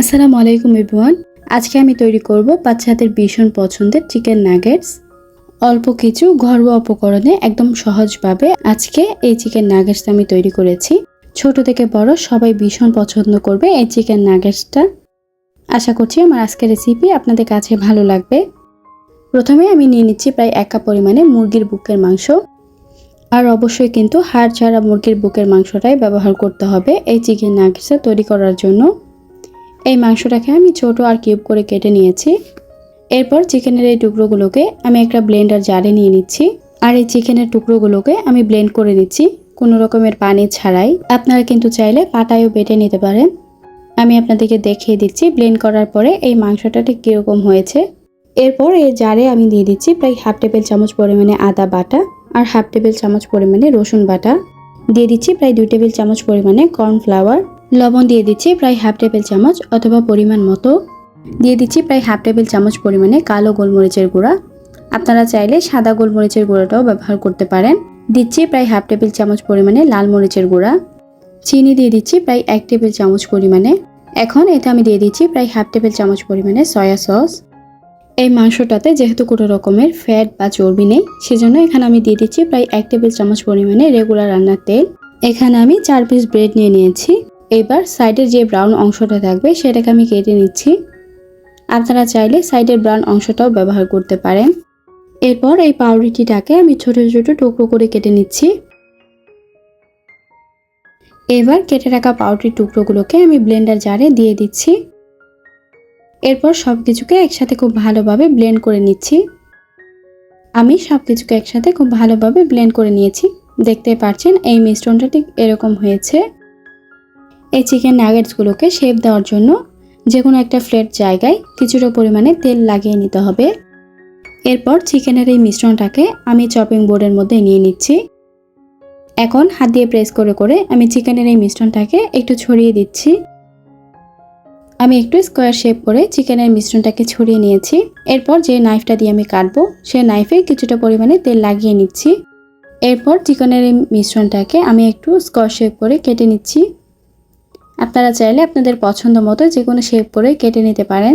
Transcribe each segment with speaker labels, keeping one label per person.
Speaker 1: আসসালামু আলাইকুম এভরিওয়ান। আজকে আমি তৈরি করব বাচ্চাদের ভীষণ পছন্দের চিকেন নাগেটস। অল্প কিছু ঘরোয়া উপকরণে একদম সহজভাবে আজকে এই চিকেন নাগেটস আমি তৈরি করেছি। ছোট থেকে বড় সবাই ভীষণ পছন্দ করবে এই চিকেন নাগেটসটা। আশা করছি আমার আজকের রেসিপি আপনাদের কাছে ভালো লাগবে। প্রথমে আমি নিয়ে নিচ্ছি প্রায় এক কাপ পরিমাণে মুরগির বুকের মাংস। আর অবশ্যই কিন্তু হাড় ছাড়া মুরগির বুকের মাংসটাই ব্যবহার করতে হবে এই চিকেন নাগেটসটা তৈরি করার জন্য। এই মাংসটাকে আমি ছোট আর কিউব করে কেটে নিয়েছি। এরপর চিকেনের এই টুকরোগুলোকে আমি একটা ব্লেন্ডার জারে নিয়ে নিচ্ছি। আর এই চিকেনের টুকরোগুলোকে আমি ব্লেন্ড করে নিচ্ছি। কোনো রকমের পানি ছাড়াই। আপনারা কিন্তু চাইলে পাটায়ও বেটে নিতে পারেন। আমি আপনাদেরকে দেখিয়ে দিচ্ছি ব্লেন্ড করার পরে এই মাংসটা ঠিক কীরকম হয়েছে। এরপর এই জারে আমি দিয়ে দিচ্ছি প্রায় হাফ টেবিল চামচ পরিমাণে আদা বাটা আর হাফ টেবিল চামচ পরিমাণে রসুন বাটা। দিয়ে দিচ্ছি প্রায় দুই টেবিল চামচ পরিমাণে কর্নফ্লাওয়ার। লবণ দিয়ে দিচ্ছি প্রায় হাফ টেবিল চামচ অথবা পরিমাণ মতো। দিয়ে দিচ্ছি প্রায় হাফ টেবিল চামচ পরিমাণে কালো গোলমরিচের গুঁড়া। আপনারা চাইলে সাদা গোলমরিচের গুঁড়াটাও ব্যবহার করতে পারেন। দিচ্ছি প্রায় হাফ টেবিল চামচ পরিমাণে লাল মরিচের গুঁড়া। চিনি দিয়ে দিচ্ছি প্রায় এক টেবিল চামচ পরিমাণে। এখন এতে আমি দিয়ে দিচ্ছি প্রায় হাফ টেবিল চামচ পরিমাণে সয়া সস। এই মাংসটাতে যেহেতু কোনো রকমের ফ্যাট বা চর্বি নেই, সেজন্য এখানে আমি দিয়ে দিচ্ছি প্রায় এক টেবিল চামচ পরিমাণে রেগুলার রান্নার তেল। এখানে আমি চার পিস ব্রেড নিয়ে নিয়েছি। এবার সাইডের যে ব্রাউন অংশটা থাকবে, সেটাকে আমি কেটে নিচ্ছি। আপনারা চাইলে সাইডের ব্রাউন অংশটাও ব্যবহার করতে পারেন। এরপর এই পাউরুটিটাকে আমি ছোট ছোট টুকরো করে কেটে নিচ্ছি। এবার কেটে রাখা পাউরুটির টুকরোগুলোকে আমি ব্লেন্ডার জারে দিয়ে দিচ্ছি। এরপর সব কিছুকে একসাথে খুব ভালোভাবে ব্লেন্ড করে নিচ্ছি। আমি সব কিছুকে একসাথে খুব ভালোভাবে ব্লেন্ড করে নিয়েছি। দেখতে পাচ্ছেন, এই মিশ্রণটা ঠিক এরকম হয়েছে। এই চিকেন নাগেটসগুলোকে শেপ দেওয়ার জন্য যে কোনো একটা ফ্লেট জায়গায় কিছুটা পরিমাণে তেল লাগিয়ে নিতে হবে। এরপর চিকেনের এই মিশ্রণটাকে আমি চপিং বোর্ডের মধ্যে নিয়ে নিচ্ছি। এখন হাত দিয়ে প্রেস করে করে আমি চিকেনের এই মিশ্রণটাকে একটু ছড়িয়ে দিচ্ছি। আমি একটু স্কোয়ার শেপ করে চিকেনের মিশ্রণটাকে ছড়িয়ে নিয়েছি। এরপর যে নাইফটা দিয়ে আমি কাটবো সে নাইফে কিছুটা পরিমাণে তেল লাগিয়ে নিচ্ছি। এরপর চিকেনের এই মিশ্রণটাকে আমি একটু স্কোয়ার শেপ করে কেটে নিচ্ছি। আপনারা চাইলে আপনাদের পছন্দ মতো যে কোনো শেপ করে কেটে নিতে পারেন।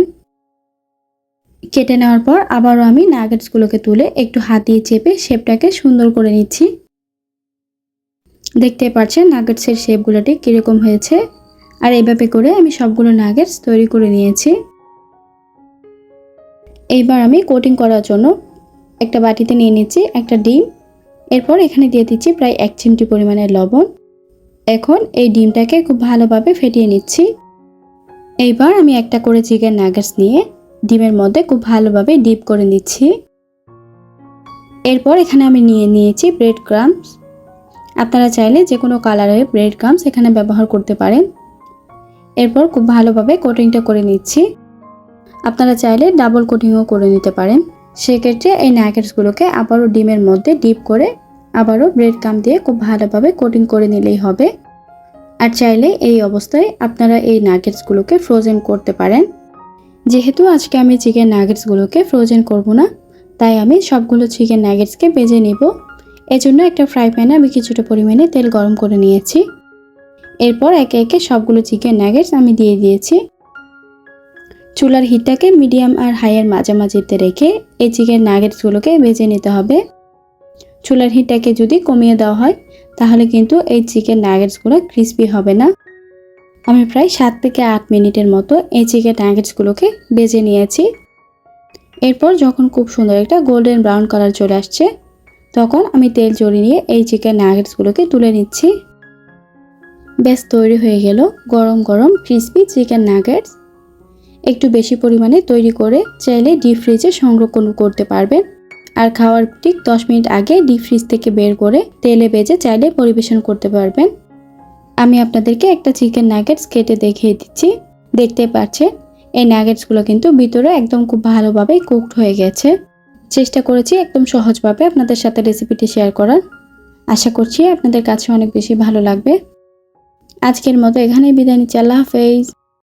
Speaker 1: কেটে নেওয়ার পর আবারও আমি নাগেটসগুলোকে তুলে একটু হাত দিয়ে চেপে শেপটাকে সুন্দর করে নিচ্ছি। দেখতে পাচ্ছেন নাগেটসের শেপগুলোটি কীরকম হয়েছে। আর এইভাবে করে আমি সবগুলো নাগেটস তৈরি করে নিয়েছি। এইবার আমি কোটিং করার জন্য একটা বাটিতে নিয়ে নিচ্ছি একটা ডিম। এরপর এখানে দিয়ে দিচ্ছি প্রায় এক চিমটি পরিমাণের লবণ। এখন এই ডিমটাকে খুব ভালোভাবে ফেটিয়ে নিচ্ছি। এইবার আমি একটা করে চিকেন নাগেটস নিয়ে ডিমের মধ্যে খুব ভালোভাবে ডিপ করে নিচ্ছি। এরপর এখানে আমি নিয়ে নিয়েছি ব্রেড ক্রামস আপনারা চাইলে যে কোনো কালারের ব্রেড ক্রামস এখানে ব্যবহার করতে পারেন। এরপর খুব ভালোভাবে কোটিংটা করে নিচ্ছি। আপনারা চাইলে ডাবল কোটিংও করে নিতে পারেন। সেক্ষেত্রে এই নাগেটসগুলোকে আবারও ডিমের মধ্যে ডিপ করে আবারও ব্রেড কাম দিয়ে খুব ভালোভাবে কোটিং করে নিলেই হবে। আর চাইলে এই অবস্থায় আপনারা এই নাগেটসগুলোকে ফ্রোজেন করতে পারেন। যেহেতু আজকে আমি চিকেন নাগেটসগুলোকে ফ্রোজেন করব না, তাই আমি সবগুলো চিকেন নাগেটসকে বেজে নিব। এজন্য একটা ফ্রাই প্যানে আমি কিছুটা পরিমাণে তেল গরম করে নিয়েছি। এরপর একে একে সবগুলো চিকেন নাগেটস আমি দিয়ে দিয়েছি। চুলার হিটটাকে মিডিয়াম আর হাইয়ের মাঝামাঝিতে রেখে এই চিকেন নাগেটসগুলোকে ভেজে নিতে হবে। চুলার হিটটাকে যদি কমিয়ে দেওয়া হয়, তাহলে কিন্তু এই চিকেন নাগেটসগুলো ক্রিস্পি হবে না। আমি প্রায় সাত থেকে আট মিনিটের মতো এই চিকেন নাগেটসগুলোকে বেজে নিয়েছি। এরপর যখন খুব সুন্দর একটা গোল্ডেন ব্রাউন কালার চলে আসছে, তখন আমি তেল জড়িয়ে নিয়ে এই চিকেন নাগেটসগুলোকে তুলে নিচ্ছি। বেশ তৈরি হয়ে গেল গরম গরম ক্রিসপি চিকেন নাগেটস। একটু বেশি পরিমাণে তৈরি করে চাইলে ডিপ ফ্রিজে সংরক্ষণ করতে পারবেন। আর খাওয়ার ঠিক দশ মিনিট আগে ডিপ ফ্রিজ থেকে বের করে তেলে ভেজে চাইলে পরিবেশন করতে পারবেন। আমি আপনাদেরকে একটা চিকেন নাগেটস কেটে দেখিয়ে দিচ্ছি। দেখতে পাচ্ছেন, এই নাগেটসগুলো কিন্তু ভিতরে একদম খুব ভালোভাবে কুকড হয়ে গেছে। চেষ্টা করেছি একদম সহজভাবে আপনাদের সাথে রেসিপিটি শেয়ার করার। আশা করছি আপনাদের কাছে অনেক বেশি ভালো লাগবে। আজকের মতো এখানেই বিদায় নিচ্ছি। আল্লাহ হাফেজ।